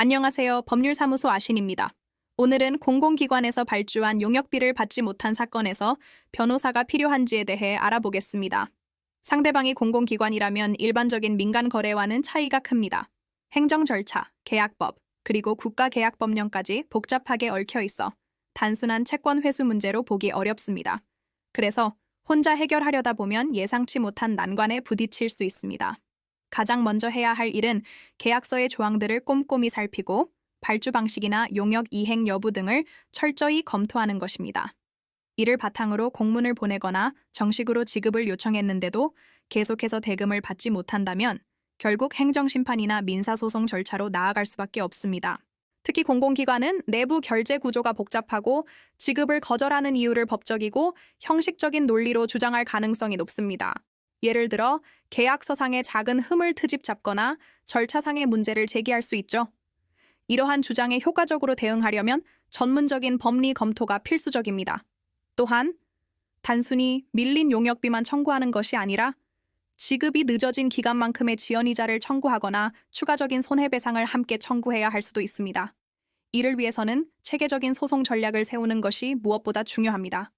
안녕하세요. 법률사무소 아신입니다. 오늘은 공공기관에서 발주한 용역비를 받지 못한 사건에서 변호사가 필요한지에 대해 알아보겠습니다. 상대방이 공공기관이라면 일반적인 민간 거래와는 차이가 큽니다. 행정 절차, 계약법, 그리고 국가계약법령까지 복잡하게 얽혀 있어 단순한 채권 회수 문제로 보기 어렵습니다. 그래서 혼자 해결하려다 보면 예상치 못한 난관에 부딪힐 수 있습니다. 가장 먼저 해야 할 일은 계약서의 조항들을 꼼꼼히 살피고 발주 방식이나 용역 이행 여부 등을 철저히 검토하는 것입니다. 이를 바탕으로 공문을 보내거나 정식으로 지급을 요청했는데도 계속해서 대금을 받지 못한다면 결국 행정심판이나 민사소송 절차로 나아갈 수밖에 없습니다. 특히 공공기관은 내부 결제 구조가 복잡하고 지급을 거절하는 이유를 법적이고 형식적인 논리로 주장할 가능성이 높습니다. 예를 들어 계약서상의 작은 흠을 트집 잡거나 절차상의 문제를 제기할 수 있죠. 이러한 주장에 효과적으로 대응하려면 전문적인 법리 검토가 필수적입니다. 또한 단순히 밀린 용역비만 청구하는 것이 아니라 지급이 늦어진 기간만큼의 지연이자를 청구하거나 추가적인 손해배상을 함께 청구해야 할 수도 있습니다. 이를 위해서는 체계적인 소송 전략을 세우는 것이 무엇보다 중요합니다.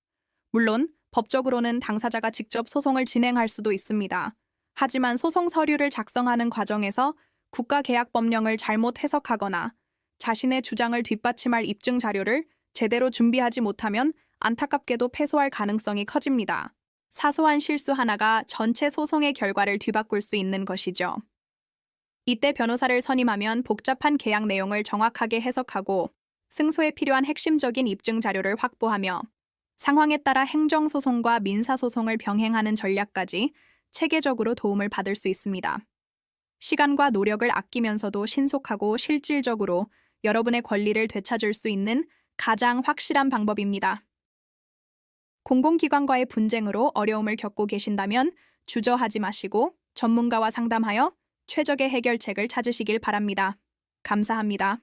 물론 법적으로는 당사자가 직접 소송을 진행할 수도 있습니다. 하지만 소송 서류를 작성하는 과정에서 국가계약법령을 잘못 해석하거나 자신의 주장을 뒷받침할 입증 자료를 제대로 준비하지 못하면 안타깝게도 패소할 가능성이 커집니다. 사소한 실수 하나가 전체 소송의 결과를 뒤바꿀 수 있는 것이죠. 이때 변호사를 선임하면 복잡한 계약 내용을 정확하게 해석하고 승소에 필요한 핵심적인 입증 자료를 확보하며 상황에 따라 행정소송과 민사소송을 병행하는 전략까지 체계적으로 도움을 받을 수 있습니다. 시간과 노력을 아끼면서도 신속하고 실질적으로 여러분의 권리를 되찾을 수 있는 가장 확실한 방법입니다. 공공기관과의 분쟁으로 어려움을 겪고 계신다면 주저하지 마시고 전문가와 상담하여 최적의 해결책을 찾으시길 바랍니다. 감사합니다.